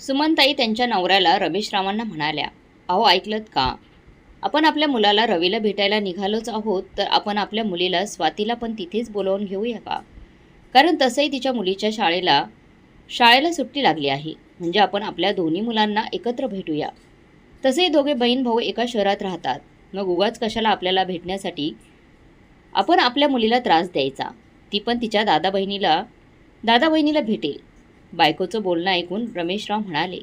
सुमनताई त्यांच्या नवऱ्याला रमेशरावांना म्हणाल्या अहो ऐकलत का? आपण आपल्या मुलाला रवीला भेटायला निघालोच आहोत तर आपण आपल्या मुलीला स्वातीला पण तिथेच बोलावून घेऊया का? कारण तसंही तिच्या मुलीच्या शाळेला शाळेला सुट्टी लागली आहे म्हणजे आपण आपल्या दोन्ही मुलांना एकत्र भेटूया. तसेही दोघे बहीण भाऊ एका शहरात राहतात. मग उगाच कशाला आपल्याला भेटण्यासाठी आपण आपल्या मुलीला त्रास द्यायचा? ती पण तिच्या दादा बहिणीला दादा बहिणीला भेटेल. बायकोचं बोलणं ऐकून रमेशराव म्हणाले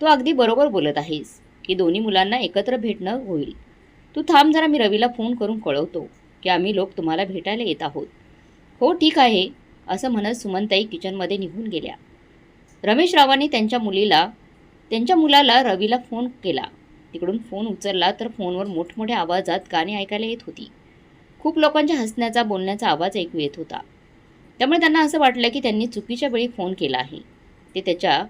तू अगदी बरोबर बोलत आहेस की दोन्ही मुलांना एकत्र भेटणं होईल. तू थांब जरा मी रवीला फोन करून कळवतो की आम्ही लोक तुम्हाला भेटायला येत आहोत. हो ठीक आहे असं म्हणत सुमनताई किचनमध्ये निघून गेल्या. रमेशरावांनी त्यांच्या मुलीला त्यांच्या मुलाला रवीला फोन केला. तिकडून फोन उचलला तर फोनवर मोठमोठ्या आवाजात गाणी ऐकायला येत होती. खूप लोकांच्या हसण्याचा बोलण्याचा आवाज ऐकू येत होता. त्यामुळे त्यांना असं वाटलं की त्यांनी चुकीच्या वेळी फोन केला आहे. ते त्याच्या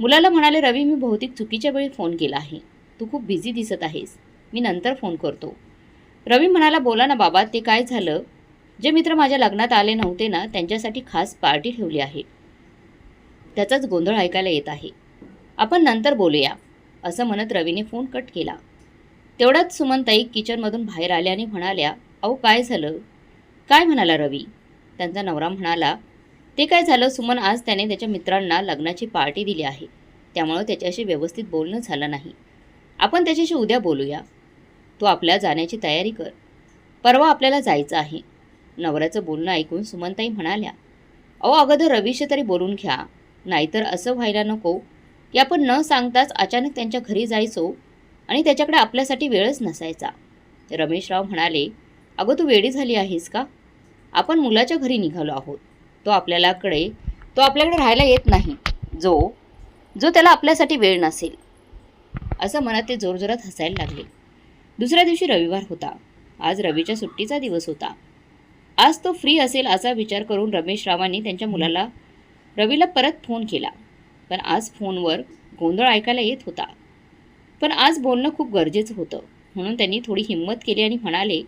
मुलाला म्हणाले रवी मी बहुतेक चुकीच्या वेळी फोन केला आहे. तू खूप बिझी दिसत आहेस. मी नंतर फोन करतो. रवी म्हणाला बोला ना बाबा ते काय झालं? जे मित्र माझ्या लग्नात आले नव्हते ना त्यांच्यासाठी खास पार्टी ठेवली आहे. त्याचाच गोंधळ ऐकायला येत आहे. आपण नंतर बोलूया असं म्हणत रवीने फोन कट केला. तेवढाच सुमनताई किचनमधून बाहेर आल्या आणि म्हणाल्या अहो काय झालं? काय म्हणाला रवी? त्यांचा नवरा म्हणाला ते काय झालं? सुमन आज त्याने त्याच्या मित्रांना लग्नाची पार्टी दिली आहे. त्यामुळं त्याच्याशी व्यवस्थित बोलणं झालं नाही. आपण त्याच्याशी उद्या बोलूया. तू आपल्या जाण्याची तयारी कर. परवा आपल्याला जायचं आहे. नवऱ्याचं बोलणं ऐकून सुमनताई म्हणाल्या अहो अगोदर रवीशी तरी बोलून घ्या. नाहीतर असं व्हायला नको की आपण न सांगताच अचानक त्यांच्या घरी जायचो आणि त्याच्याकडे आपल्यासाठी वेळच नसायचा. रमेशराव म्हणाले अगं तू वेडी झाली आहेस का? आपण मुलाच्या घरी निघालो आहोत. तो आपल्यालाकडे तो आपल्याकडे राहायला येत नाही. जो जो त्याला आपल्यासाठी वेळ नसेल. असं मनात ते जोरजोरात हसायला लागले. दुसऱ्या दिवशी रविवार होता. आज रवीच्या सुट्टीचा दिवस होता. आज तो फ्री असेल असा विचार करून रमेश रावांनी त्यांच्या मुलाला रवीला परत फोन केला. पण आज फोनवर गोंधळ ऐकायला येत होता. पण आज बोलणं खूप गरजेचं होतं. म्हणून त्यांनी थोडी हिंमत केली आणि म्हणाले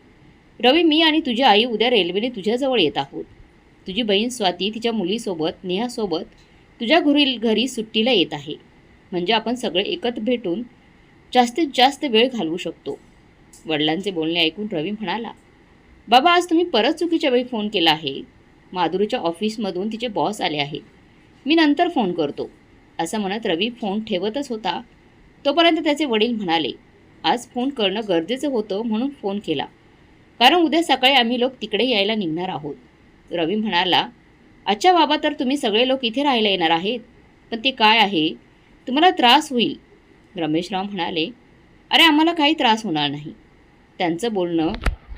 रवी मी आणि तुझी आई उद्या रेल्वेने तुझ्याजवळ येत आहोत. तुझी बहीण स्वाती तिच्या मुलीसोबत नेहासोबत तुझ्या घरी घरी सुट्टीला येत आहे. म्हणजे आपण सगळे एकत्र भेटून जास्तीत जास्त वेळ घालवू शकतो. वडिलांचे बोलणे ऐकून रवी म्हणाला बाबा आज तुम्ही परत चुकीच्या वेळी फोन केला आहे. माधुरीच्या ऑफिसमधून तिचे बॉस आले आहेत. मी नंतर फोन करतो. असं म्हणत रवी फोन ठेवतच होता. तोपर्यंत त्याचे वडील म्हणाले आज फोन करणं गरजेचं होतं म्हणून फोन केला. कारण उद्या सकाळी आम्ही लोक तिकडे यायला निघणार आहोत. रवी म्हणाला अच्छा बाबा तर तुम्ही सगळे लोक इथे राहायला येणार आहेत. पण ते काय आहे? तुम्हाला त्रास होईल. रमेशराव म्हणाले अरे आम्हाला काही त्रास होणार नाही. त्यांचं बोलणं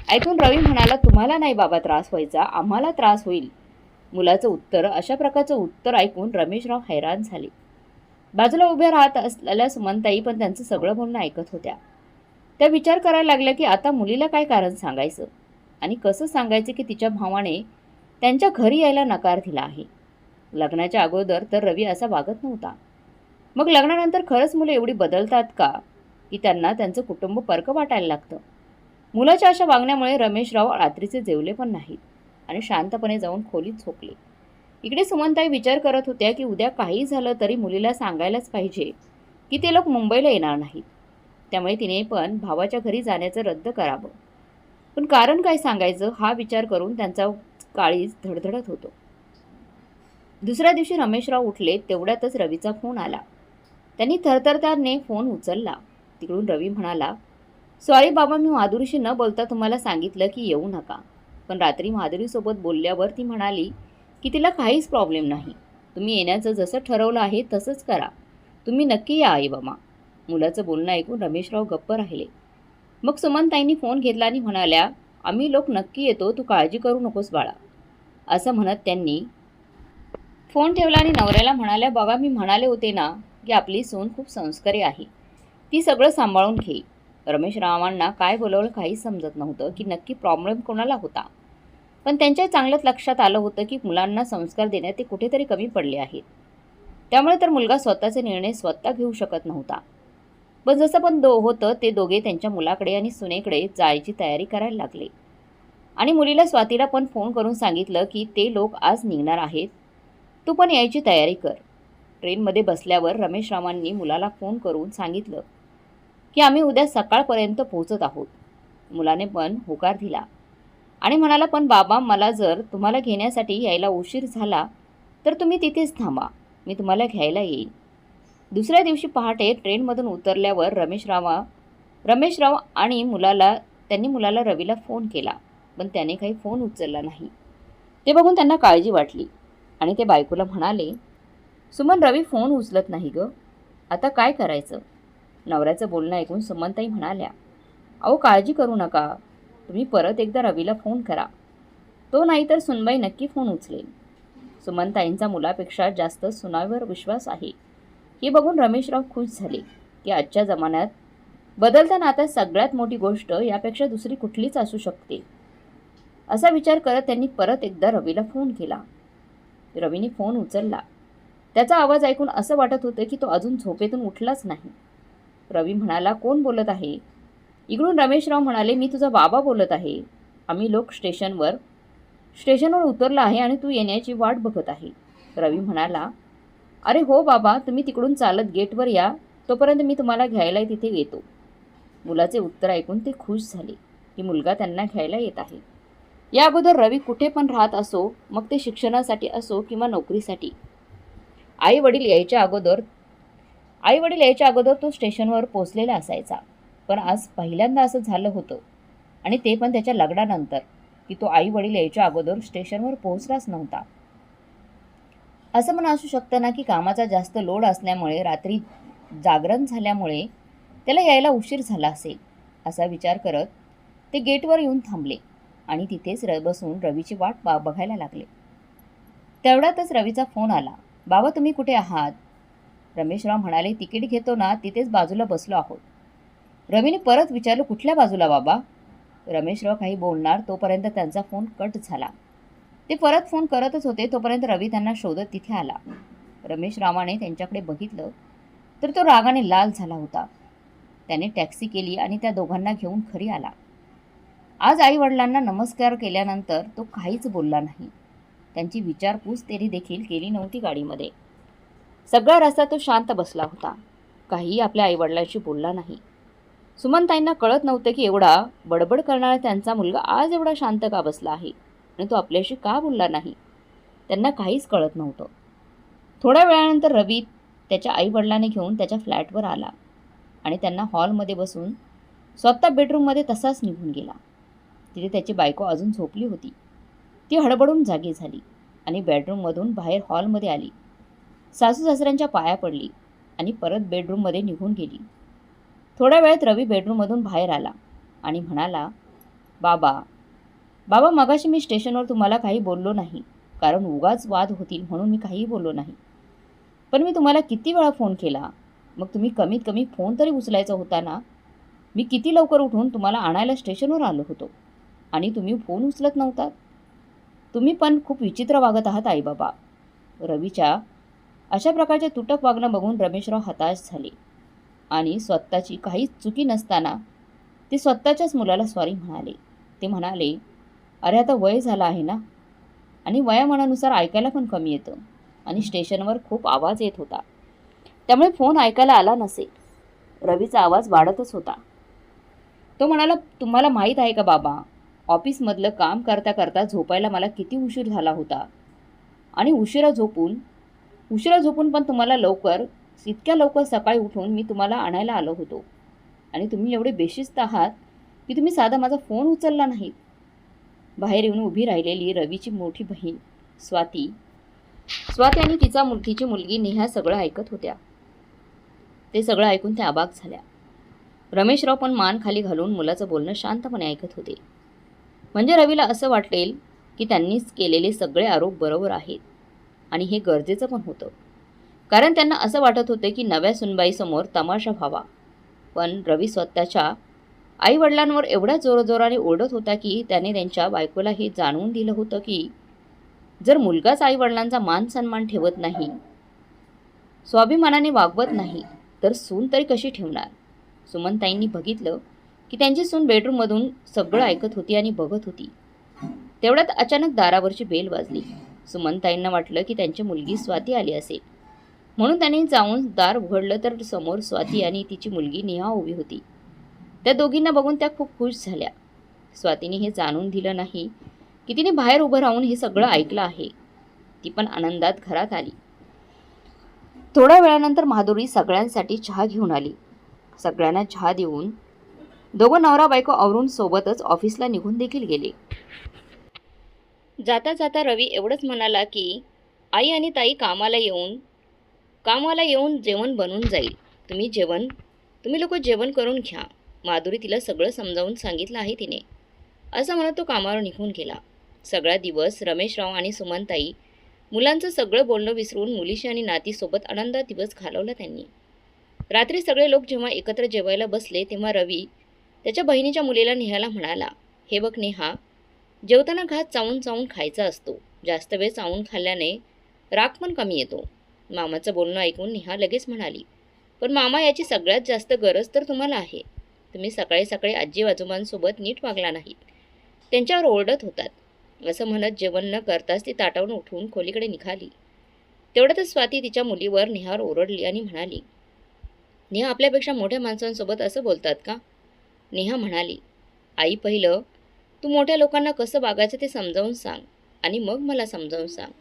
ऐकून रवी म्हणाला तुम्हाला नाही बाबा त्रास व्हायचा आम्हाला त्रास होईल. मुलाचं उत्तर अशा प्रकारचं उत्तर ऐकून रमेशराव हैराण झाले. बाजूला उभ्या राहत असलेल्या सुमनताई पण त्यांचं सगळं बोलणं ऐकत होत्या. त्या विचार करायला लागल्या की आता मुलीला काय कारण सांगायचं? आणि कसं सांगायचं की तिच्या भावाने त्यांच्या घरी यायला नकार दिला आहे? लग्नाच्या अगोदर तर रवी असा वागत नव्हता. मग लग्नानंतर खरंच मुलं एवढी बदलतात का? की त्यांना त्यांचं कुटुंब परक वाटायला लागतं. मुलाच्या अशा वागण्यामुळे रमेशराव रात्रीचे जेवले पण नाहीत आणि शांतपणे जाऊन खोलीत झोपले. इकडे सुमनताई विचार करत होत्या की उद्या काही झालं तरी मुलीला सांगायलाच पाहिजे की ते लोक मुंबईला येणार नाहीत. त्यामुळे तिने पण भावाच्या घरी जाण्याचं रद्द करावं. पण कारण काय सांगायचं हा विचार करून त्यांचा काळीज धडधडत होतो. दुसऱ्या दिवशी रमेशराव उठले तेवढ्यातच रवीचा फोन आला. त्यांनी थरथरताने फोन उचलला. तिकडून रवी म्हणाला सॉरी बाबा मी माधुरीशी न बोलता तुम्हाला सांगितलं की येऊ नका. पण रात्री माधुरीसोबत बोलल्यावर ती म्हणाली की तिला काहीच प्रॉब्लेम नाही. तुम्ही येण्याचं जसं ठरवलं आहे तसंच करा. तुम्ही नक्की या आई बाबा. मुलाचं बोलणं ऐकून रमेशराव गप्प राहिले. मग सुमनताईंनी फोन घेतला आणि म्हणाल्या आम्ही लोक नक्की येतो तू काळजी करू नकोस बाळा. असं म्हणत त्यांनी फोन ठेवला आणि नवऱ्याला म्हणाल्या बाबा मी म्हणाले होते ना की आपली सून खूप संस्कारी आहे. ती सगळं सांभाळून घेईल रमेशरावांना काय बोलवलं काहीच समजत नव्हतं की नक्की प्रॉब्लेम कोणाला होता. पण त्यांच्या चांगलंच लक्षात आलं होतं की मुलांना संस्कार देण्यात ते कुठेतरी कमी पडले आहेत. त्यामुळे तर मुलगा स्वतःचे निर्णय स्वतः घेऊ शकत नव्हता. पण जसं पण दो होतं ते दोघे त्यांच्या मुलाकडे आणि सुनेकडे जायची तयारी करायला लागले. आणि मुलीला स्वातीला पण फोन करून सांगितलं की ते लोक आज निघणार आहेत. तू पण यायची तयारी कर. ट्रेनमध्ये बसल्यावर रमेश रावांनी मुलाला फोन करून सांगितलं की आम्ही उद्या सकाळपर्यंत पोहोचत आहोत. मुलाने पण होकार दिला. आणि म्हणाला पण बाबा मला जर तुम्हाला घेण्यासाठी यायला उशीर झाला तर तुम्ही तिथेच थांबा. मी तुम्हाला घ्यायला येईन. दुसऱ्या दिवशी पहाटे ट्रेनमधून उतरल्यावर रमेश रावा रमेशराव आणि मुलाला त्यांनी मुलाला रवीला फोन केला पण त्याने काही फोन उचलला नाही. ते बघून त्यांना काळजी वाटली आणि ते बायकोला म्हणाले सुमन रवी फोन उचलत नाही ग. आता काय करायचं? नवऱ्याचं बोलणं ऐकून सुमनताई म्हणाल्या अहो काळजी करू नका. तुम्ही परत एकदा रवीला फोन करा. तो नाही तर सुनबाई नक्की फोन उचलेल. सुमनताईंचा मुलापेक्षा जास्त सुनावर विश्वास आहे. हे बघून रमेशराव खुश झाले की आजच्या जमान्यात बदलताना आता सगळ्यात मोठी गोष्ट यापेक्षा दुसरी कुठलीच असू शकते. असा विचार करत त्यांनी परत एकदा रवीला फोन केला. रवीने फोन उचलला. त्याचा आवाज ऐकून असं वाटत होतं की तो अजून झोपेतून उठलाच नाही. रवी म्हणाला कोण बोलत आहे? इकडून रमेशराव म्हणाले मी तुझा बाबा बोलत आहे. आम्ही लोक स्टेशनवर स्टेशनवर उतरला आहे आणि तू येण्याची वाट बघत आहे. रवी म्हणाला अरे हो बाबा तुम्ही तिकडून चालत गेटवर या तोपर्यंत मी तुम्हाला घ्यायला तिथे येतो. मुलाचे उत्तर ऐकून ते खुश झाले की मुलगा त्यांना घ्यायला येत आहे. या अगोदर रवी कुठे पण राहत असो मग ते शिक्षणासाठी असो किंवा नोकरीसाठी. आई वडील यायच्या अगोदर आई वडील यायच्या अगोदर तो स्टेशनवर पोचलेला असायचा. पण आज पहिल्यांदा असं झालं होतं. आणि ते पण त्याच्या लग्नानंतर की तो आई वडील यायच्या अगोदर स्टेशनवर पोहोचलाच नव्हता. असं म्हणा असू शकतं ना की कामाचा जास्त लोड असल्यामुळे रात्री जागरण झाल्यामुळे त्याला यायला उशीर झाला असेल असा विचार करत ते गेटवर येऊन थांबले आणि तिथेच र बसून रवीची वाट बा बघायला लागले. तेवढ्यातच रवीचा फोन आला. बाबा तुम्ही कुठे आहात? रमेशराव म्हणाले तिकीट घेतो ना तिथेच बाजूला बसलो आहोत. रवीने परत विचारलं कुठल्या बाजूला बाबा? रमेशराव काही बोलणार तोपर्यंत त्यांचा फोन कट झाला. ते परत फोन करतच होते. तोपर्यंत रवी त्यांना शोधत तिथे आला. रमेश रावाने त्यांच्याकडे बघितलं तर तो रागाने लाल झाला होता. त्याने टॅक्सी केली आणि त्या दोघांना घेऊन घरी आला. आज आई वडिलांना नमस्कार केल्यानंतर तो काहीच बोलला नाही. त्यांची विचारपूस तरी देखील केली नव्हती गाडीमध्ये. सगळा रस्ता तो शांत बसला होता. काही आपल्या आईवडिलांशी बोलला नाही. सुमनताईंना कळत नव्हतं की एवढा बडबड करणारा त्यांचा मुलगा आज एवढा शांत का बसला आहे? आणि तो आपल्याशी का बोलला नाही? त्यांना काहीच कळत नव्हतं. थोड्या वेळानंतर रवी त्याच्या आईवडिलांनी घेऊन त्याच्या फ्लॅटवर आला आणि त्यांना हॉलमध्ये बसून स्वतः बेडरूममध्ये तसाच निघून गेला. तिथे त्याची बायको अजून झोपली होती. ती हडबडून जागी झाली आणि बेडरूममधून बाहेर हॉलमध्ये आली. सासू सासऱ्यांच्या पाया पडली आणि परत बेडरूममध्ये निघून गेली. थोड्या वेळात रवी बेडरूममधून बाहेर आला आणि म्हणाला बाबा बाबा मगाशी मी स्टेशनवर तुम्हाला काही बोललो नाही. कारण उगाच वाद होतील म्हणून मी काहीही बोललो नाही. पण मी तुम्हाला किती वेळा फोन केला? मग तुम्ही कमीत कमी फोन तरी उचलायचा होता ना? मी किती लवकर उठून तुम्हाला आणायला स्टेशनवर आलो होतो आणि तुम्ही फोन उचलत नव्हतात तुम्ही पण खूप विचित्र वागत आहात आईबाबा. रवीच्या अशा प्रकारचे तुटक वागणं बघून रमेशराव हताश झाले आणि स्वतःची काहीच चुकी नसताना ते स्वतःच्याच मुलाला सॉरी म्हणाले. ते म्हणाले अरे आता वय झालं आहे ना? आणि वयामानानुसार ऐकायला पण कमी येतं. आणि स्टेशनवर खूप आवाज येत होता. त्यामुळे फोन ऐकायला आला नसेल. रवीचा आवाज वाढतच होता. तो म्हणाला तुम्हाला माहीत आहे का बाबा ऑफिसमधलं काम करता करता झोपायला मला किती उशीर झाला होता. आणि उशिरा झोपून उशिरा झोपून पण तुम्हाला लवकर इतक्या लवकर सकाळी उठून मी तुम्हाला आणायला आलो होतो. आणि तुम्ही एवढे बेशिस्त आहात की तुम्ही साधा माझा फोन उचलला नाहीत बाहेर येऊन उभी राहिलेली रवीची मोठी बहीण स्वाती. स्वाती आणि तिचा मुलगीची तिची मुलगी नेहा सगळं ऐकत होत्या. ते सगळं ऐकून त्या अबाग झाल्या. रमेशराव पण मान खाली घालून मुलाचं बोलणं शांतपणे ऐकत होते. म्हणजे रवीला असं वाटेल की त्यांनीच केलेले सगळे आरोप बरोबर आहेत आणि हे गरजेचं पण होतं. कारण त्यांना असं वाटत होते की नव्या सुनबाईसमोर तमाशा व्हावा. पण रवी स्वतःच्या आईवडिलांवर एवढ्या जोरजोराने ओरडत होता की त्याने त्यांच्या बायकोला हे जाणवून दिलं होतं की जर मुलगाच आईवडिलांचा मान सन्मान ठेवत नाही स्वाभिमानाने वागवत नाही तर सून तरी कशी ठेवणार? सुमनताईंनी बघितलं की त्यांची सून बेडरूममधून सगळं ऐकत होती आणि बघत होती. तेवढ्यात अचानक दारावरची बेल वाजली. सुमनताईंना वाटलं की त्यांची मुलगी स्वाती आली असेल. म्हणून त्यांनी जाऊन दार उघडलं तर समोर स्वाती आणि तिची मुलगी नेहा उभी होती. त्या दोघींना बघून त्या खूप खुश झाल्या. स्वातीने हे जाणून दिलं नाही की तिने बाहेर उभं राहून हे सगळं ऐकलं आहे. ती पण आनंदात घरात आली. थोड्या वेळानंतर माधुरी सगळ्यांसाठी चहा घेऊन आली. सगळ्यांना चहा देऊन दोघं नवरा बायको आवरून सोबतच ऑफिसला निघून देखील गेले. जाता जाता रवी एवढंच म्हणाला की आई आणि ताई कामाला येऊन कामाला येऊन जेवण बनून जाईल. तुम्ही जेवण तुम्ही लोक जेवण करून घ्या. माधुरी तिला सगळं समजावून सांगितलं आहे तिने. असं म्हणत तो कामावर निघून गेला. सगळा दिवस रमेशराव आणि सुमनताई मुलांचं सगळं बोलणं विसरून मुलीशी आणि नातीसोबत आनंदा दिवस घालवला त्यांनी. रात्री सगळे लोक जेव्हा एकत्र जेवायला बसले तेव्हा रवी त्याच्या बहिणीच्या मुलीला नेहाला म्हणाला हे बघ नेहा जेवताना घात चावून चावून खायचा असतो. जास्त वेळ चावून खाल्ल्याने राग पण कमी येतो. मामाचं बोलणं ऐकून नेहा लगेच म्हणाली पण मामा याची सगळ्यात जास्त गरज तर तुम्हाला आहे. तुम्ही सकाळी सकाळी आजी आजोबांसोबत नीट वागला नाहीत. त्यांच्यावर ओरडत होतात. असं म्हणत जेवण न करताच ती ताटावून उठून खोलीकडे निघाली. तेवढ्यातच स्वाती तिच्या मुलीवर नेहावर ओरडली आणि म्हणाली नेहा आपल्यापेक्षा मोठ्या माणसांसोबत असं बोलतात का? नेहा म्हणाली आई पहिलं तू मोठ्या लोकांना कसं वागायचं ते समजावून सांग आणि मग मला समजावून सांग.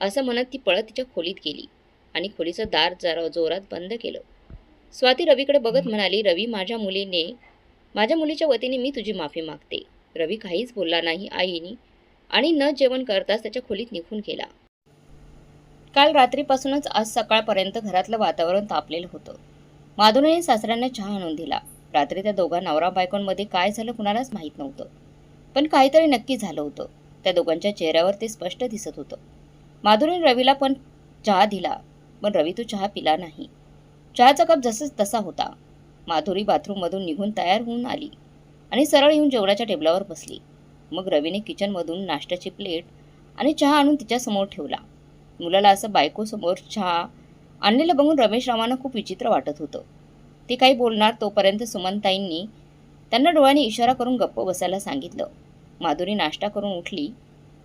असं म्हणत ती पळत तिच्या खोलीत गेली आणि खोलीचं दार जरा जोरात बंद केलं. स्वाती रवीकडे बघत म्हणाली रवी माझ्या मुलीने माझ्या मुलीच्या वतीने मी तुझी माफी मागते. रवी काहीच बोलला नाही आईनी आणि न जेवण करताच त्याच्या खोलीत निघून गेला. काल रात्रीपासूनच आज सकाळपर्यंत घरातलं वातावरण तापलेलं होतं. माधुरीने सासऱ्यांना चहा आणून दिला. रात्री त्या दोघा नवरा बायकोंमध्ये काय झालं कुणालाच माहीत नव्हतं. पण काहीतरी नक्की झालं होतं. त्या दोघांच्या चेहऱ्यावर ते स्पष्ट दिसत होतं. माधुरीने रवीला पण चहा दिला पण रवी तो चहा पिला नाही. चहाचा कप जसंच तसा होता. माधुरी बाथरूममधून निघून तयार होऊन आली आणि सरळ येऊन जेवणाच्या टेबलावर बसली. मग रवीने किचनमधून नाश्त्याची प्लेट आणि चहा आणून तिच्यासमोर ठेवला. मुलाला असं बायकोसमोर चहा आणलेलं बघून रमेश रावांना खूप विचित्र वाटत होतं. ते काही बोलणार तोपर्यंत सुमनताईंनी त्यांना डोळ्याने इशारा करून गप्प बसायला सांगितलं. माधुरी नाश्ता करून उठली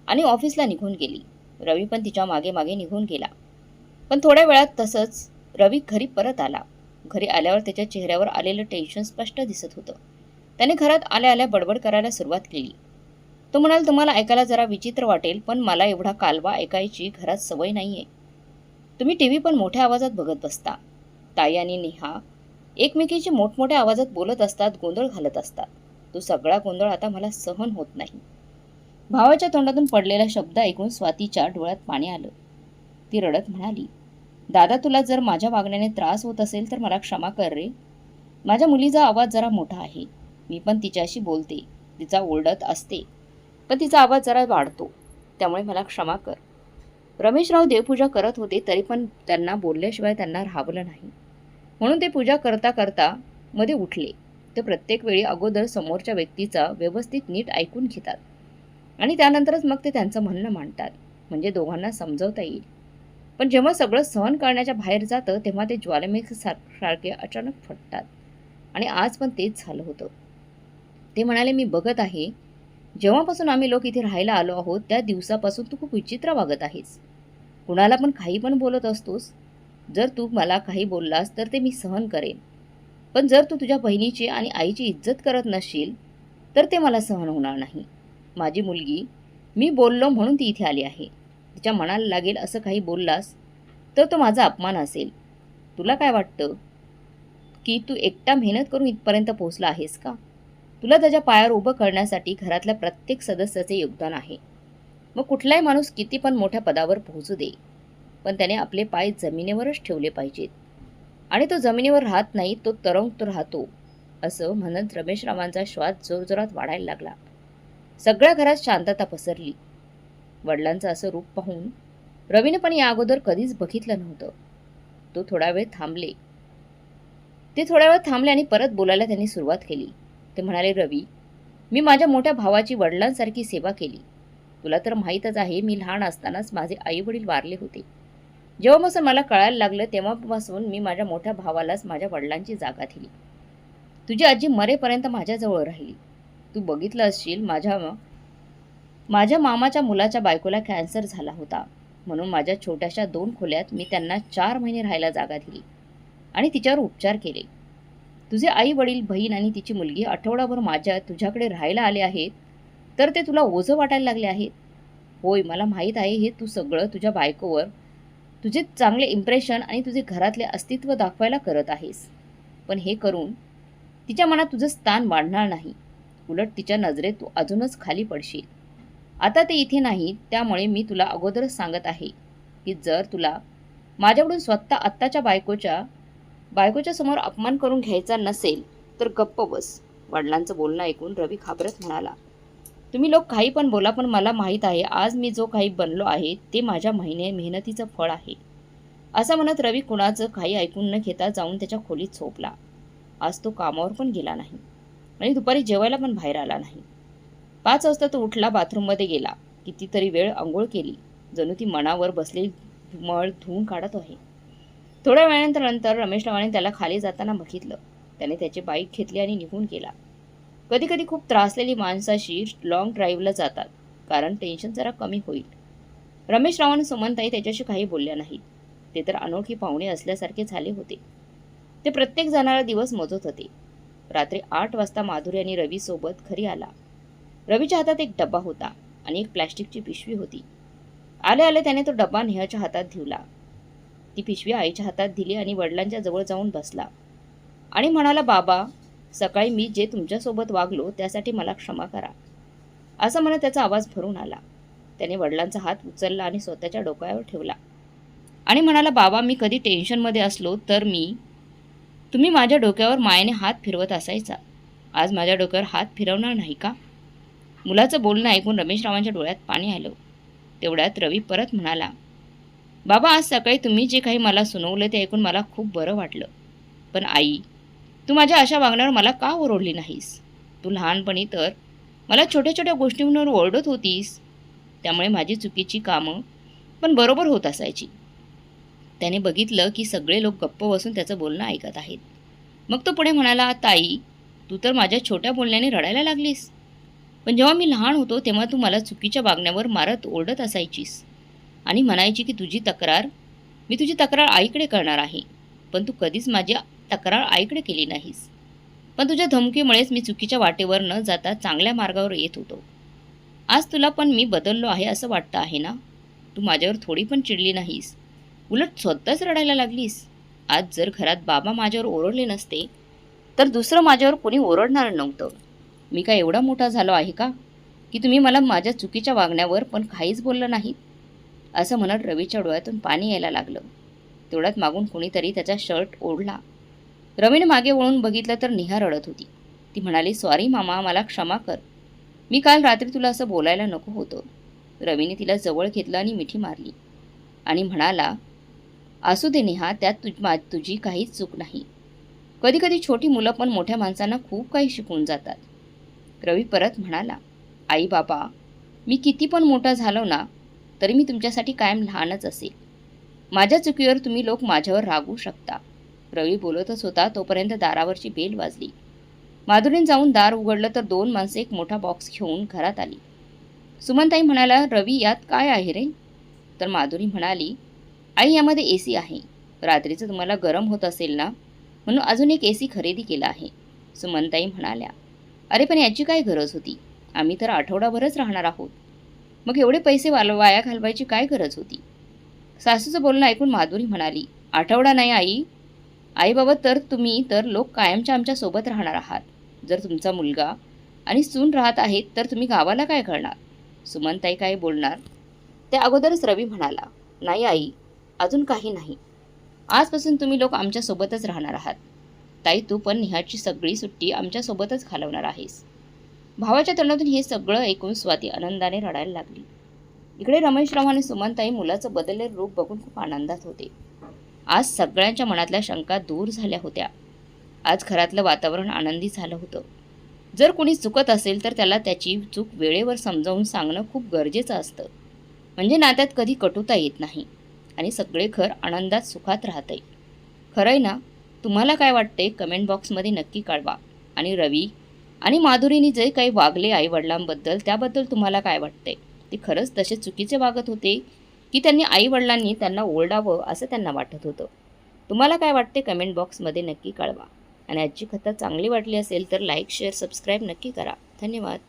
आणि ऑफिसला निघून गेली. रवी पण तिच्यामागे मागे निघून गेला. पण थोड्या वेळात तसंच रवी घरी परत आला. घरी आल्यावर त्याच्या चेहऱ्यावर आलेलं टेन्शन स्पष्ट दिसत होतं. त्याने घरात आल्या आल्या बडबड करायला सुरुवात केली. तो म्हणाल तुम्हाला ऐकायला जरा विचित्र वाटेल पण मला एवढा कालवा ऐकायची घरात सवय नाही आहे तुम्ही टी व्ही पण मोठ्या आवाजात बघत बसता. ताई आणि नेहा एकमेकीची मोठमोठ्या आवाजात बोलत असतात गोंधळ घालत असतात. तो सगळा गोंधळ आता मला सहन होत नाही. भावाच्या तोंडातून पडलेला शब्द ऐकून स्वातीच्या डोळ्यात पाणी आलं. ती रडत म्हणाली दादा तुला जर माझ्या वागण्याने त्रास होत असेल तर मला क्षमा कर रे. माझ्या मुलीचा आवाज जरा मोठा आहे. मी पण तिच्याशी बोलते. तिचा ओरडत असते. पण तिचा आवाज जरा वाढतो. त्यामुळे मला क्षमा कर. रमेशराव देवपूजा करत होते तरी पण त्यांना बोलल्याशिवाय त्यांना राहावलं नाही. म्हणून ते पूजा करता करता मध्ये उठले. ते प्रत्येक वेळी अगोदर समोरच्या व्यक्तीचा व्यवस्थित नीट ऐकून घेतात. आणि त्यानंतरच मग ते त्यांचं म्हणणं मांडतात. म्हणजे दोघांना समजवता येईल. पण जेव्हा सगळं सहन करण्याच्या बाहेर जातं तेव्हा ते ज्वालामुखी सारखे अचानक फटतात. आणि आज पण तेच झालं होतं. ते म्हणाले मी बघत आहे. जेव्हापासून आम्ही लोक इथे राहायला आलो आहोत त्या दिवसापासून तू खूप विचित्र वागत आहेस. कुणाला पण काही पण बोलत असतोस. जर तू मला काही बोललास तर ते मी सहन करेन. पण जर तू तुझ्या बहिणीची आणि आईची इज्जत करत नसशील तर ते मला सहन होणार नाही. माझी मुलगी मी बोललो म्हणून ती इथे आली आहे. तिच्या मनाला लागेल असं काही बोललास तर तो माझा अपमान असेल. तुला काय वाटतं? की तू एकटा मेहनत करून इथपर्यंत पोहोचला आहेस का? तुला त्याच्या पायावर उभं करण्यासाठी घरातल्या प्रत्येक सदस्याचे योगदान आहे. मग कुठलाही माणूस किती पण मोठ्या पदावर पोहोचू दे पण त्याने आपले पाय जमिनीवरच ठेवले पाहिजेत. आणि तो जमिनीवर राहत नाही तो तरंगतो राहतो असं म्हणत रमेशरावांचा श्वास जोरजोरात वाढायला लागला. सगळ्या घरात शांतता पसरली. वडिलांचं असं रूप पाहून रवीने पण या अगोदर कधीच बघितलं नव्हतं. तो थोडा वेळ थांबले. ते थोड्या वेळ थांबले आणि परत बोलायला त्यांनी सुरुवात केली. ते म्हणाले रवी मी माझ्या मोठ्या भावाची वडिलांसारखी सेवा केली. तुला तर माहीतच आहे मी लहान असतानाच माझे आई वडील वारले होते. जेव्हापासून मला कळायला लागलं तेव्हापासून मी माझ्या मोठ्या भावालाच माझ्या वडिलांची जागा दिली. तुझी आजी मरेपर्यंत माझ्याजवळ राहिली. तू बघितलं असशील माझ्या माझ्या मामाच्या मुलाच्या बायकोला कॅन्सर झाला होता. म्हणून माझ्या छोट्याशा दोन खोल्यात मी त्यांना चार महिने राहायला जागा दिली आणि तिच्यावर उपचार केले. तुझे आई वडील बहीण आणि तिची मुलगी आठवडाभर माझ्या तुझ्याकडे राहायला आले आहेत तर ते तुला ओझं वाटायला लागले आहेत. होय मला माहीत आहे हे तू सगळं तुझ्या बायकोवर तुझे चांगले इम्प्रेशन आणि तुझे घरातले अस्तित्व दाखवायला करत आहेस. पण हे करून तिच्या मनात तुझं स्थान वाढणार नाही. उलट तिच्या नजरेत तू अजूनच खाली पडशील. आता ते इथे नाही त्यामुळे मी तुला अगोदरच सांगत आहे की जर तुला माझ्याकडून स्वतः आत्ताच्या बायकोच्या बायकोच्या समोर अपमान करून घ्यायचा नसेल तर गप्प बस वडिलांचं बोलणं ऐकून रवी घाबरत म्हणाला. तुम्ही लोक काही पण बोला पण मला माहीत आहे आज मी जो काही बनलो आहे ते माझ्या महिने मेहनतीचं फळ आहे. असं म्हणत रवी कुणाचं काही ऐकून न घेता जाऊन त्याच्या खोलीत झोपला. आज तो कामावर पण गेला नाही. आणि दुपारी जेवायला पण बाहेर आला नाही. पाच वाजता तो उठला बाथरूममध्ये गेला. कितीतरी वेळ आंघोळ केली. जणू ती मनावर बसलेली मळ धुवून काढत आहे. थोड्या वेळानंतर नंतर रमेश रावाने त्याला खाली जाताना बघितलं. त्याने त्याची बाईक घेतली आणि निघून गेला. कधी कधी खूप त्रासलेली माणसाशी लॉंग ड्राईव्हला जातात कारण टेन्शन जरा कमी होईल. रमेश राव सुमनताई त्याच्याशी काही बोलल्या नाहीत. ते तर अनोळखी पाहुणे असल्यासारखे झाले होते. ते प्रत्येक जाणारा दिवस मोजत होते. रात्री आठ वाजता माधुरी आणि रवीसोबत घरी आला. रवीच्या हातात एक डब्बा होता आणि एक प्लॅस्टिकची पिशवी होती. आले आले त्याने तो डब्बा नेहाच्या हातात ठेवला ती पिशवी आईच्या हातात दिली आणि वडिलांच्या जवळ जाऊन बसला. आणि म्हणाला बाबा सकाळी मी जे तुमच्यासोबत वागलो त्यासाठी मला क्षमा करा. असं म्हणत त्याचा आवाज भरून आला. त्याने वडिलांचा हात उचलला आणि स्वतःच्या डोक्यावर ठेवला. आणि म्हणाला बाबा मी कधी टेन्शनमध्ये असलो तर मी तुम्ही माझ्या डोक्यावर मायेने हात फिरवत असायचा. आज माझ्या डोक्यावर हात फिरवणार नाही का? मुलाचं बोलणं ऐकून रमेशरावांच्या डोळ्यात पाणी आलं. तेवढ्यात रवी परत म्हणाला बाबा आज सकाळी तुम्ही जे काही मला सुनवलं ते ऐकून मला खूप बरं वाटलं. पण आई तू माझ्या अशा वागण्यावर मला का ओरडली नाहीस? तू लहानपणी तर मला छोट्या छोट्या गोष्टींवर ओरडत होतीस. त्यामुळे माझी चुकीची कामं पण बरोबर होत असायची. त्याने बघितलं की सगळे लोक गप्प बसून त्याचं बोलणं ऐकत आहेत. मग तो पुढे म्हणाला ताई तू तर माझ्या छोट्या बोलण्याने रडायला लागलीस. पण जेव्हा मी लहान होतो तेव्हा तू मला चुकीच्या वागण्यावर मारत ओरडत असायचीस. आणि म्हणायची की तुझी तक्रार मी तुझी तक्रार आईकडे करणार आहे. पण तू कधीच माझी तक्रार आईकडे केली नाहीस. पण तुझ्या धमकीमुळेच मी चुकीच्या वाटेवर न जाता चांगल्या मार्गावर येत होतो. आज तुला पण मी बदललो आहे असं वाटतं आहे ना? तू माझ्यावर थोडी पण चिडली नाहीस. उलट स्वतःच रडायला लागलीस. आज जर घरात बाबा माझ्यावर ओरडले नसते तर दुसरं माझ्यावर कोणी ओरडणार नव्हतं. मी काय एवढा मोठा झालो आहे का? की तुम्ही मला माझ्या चुकीच्या वागण्यावर पण काहीच बोललं नाही? असं म्हणत रवीच्या डोळ्यातून पाणी यायला लागलं. तेवढ्यात मागून कोणीतरी त्याचा शर्ट ओढला. रवीने मागे वळून बघितलं तर निहा रडत होती. ती म्हणाली सॉरी मामा मला क्षमा कर. मी काल रात्री तुला असं बोलायला नको होतं. रवीने तिला जवळ घेतलं आणि मिठी मारली. आणि म्हणाला असू दे नेहा त्यात तुझ मा तुझी काहीच चूक नाही. कधीकधी छोटी मुलं पण मोठ्या माणसांना खूप काही शिकून जातात. रवी परत म्हणाला आई बाबा मी किती पण मोठा झालो ना तरी मी तुमच्यासाठी कायम लहानच असेल. माझ्या चुकीवर तुम्ही लोक माझ्यावर रागू शकता. रवी बोलतच होता तोपर्यंत दारावरची बेल वाजली. माधुरीने जाऊन दार उघडलं तर दोन माणसे एक मोठा बॉक्स घेऊन घरात आली. सुमनताई म्हणाला रवी यात काय आहे रे? तर माधुरी म्हणाली आई यामध्ये ए सी आहे. रात्रीचं तुम्हाला गरम होत असेल ना म्हणून अजून एक ए सी खरेदी केला आहे. सुमनताई म्हणाल्या अरे पण याची काय गरज होती? आम्ही तर आठवडाभरच राहणार आहोत. मग एवढे पैसे वाल वाया घालवायची काय गरज होती? सासूचं बोलणं ऐकून माधुरी म्हणाली आठवडा नाही आई. आई बाबा तर तुम्ही तर लोक कायमच्या आमच्यासोबत राहणार आहात. जर तुमचा मुलगा आणि सून राहत आहेत तर तुम्ही गावाला काय करणार सुमनताई काय बोलणार? त्या अगोदरच रवी म्हणाला नाही आई. अजून काही नाही. आजपासून तुम्ही लोक आमच्यासोबतच राहणार आहात. ताई तू पण निहाची सगळी सुट्टी आमच्यासोबतच घालवणार आहेस. भावाच्या तोंडातून हे सगळं ऐकून स्वाती आनंदाने रडायला लागली. इकडे रमेशराव आणि सुमनताई मुलाचं बदललेलं रूप बघून खूप आनंदात होते. आज सगळ्यांच्या मनातल्या शंका दूर झाल्या होत्या. आज घरातलं वातावरण आनंदी झालं होतं. जर कोणी चुकत असेल तर त्याला त्याची चूक वेळेवर समजावून सांगणं खूप गरजेचं असतं. म्हणजे नात्यात कधी कटुता येत नाही आणि सगळे घर आनंदात सुखात राहतंय. खरंय ना? तुम्हाला काय वाटते? कमेंट बॉक्समध्ये नक्की कळवा. आणि रवी आणि माधुरीने जे काही वागले आईवडिलांबद्दल त्याबद्दल तुम्हाला काय वाटते? ते खरंच तसे चुकीचे वागत होते की त्यांनी आईवडिलांनी त्यांना ओरडावं असं त्यांना वाटत होतं? तुम्हाला काय वाटते? कमेंट बॉक्समध्ये नक्की कळवा. आणि आजची कथा चांगली वाटली असेल तर लाईक शेअर सबस्क्राईब नक्की करा. धन्यवाद.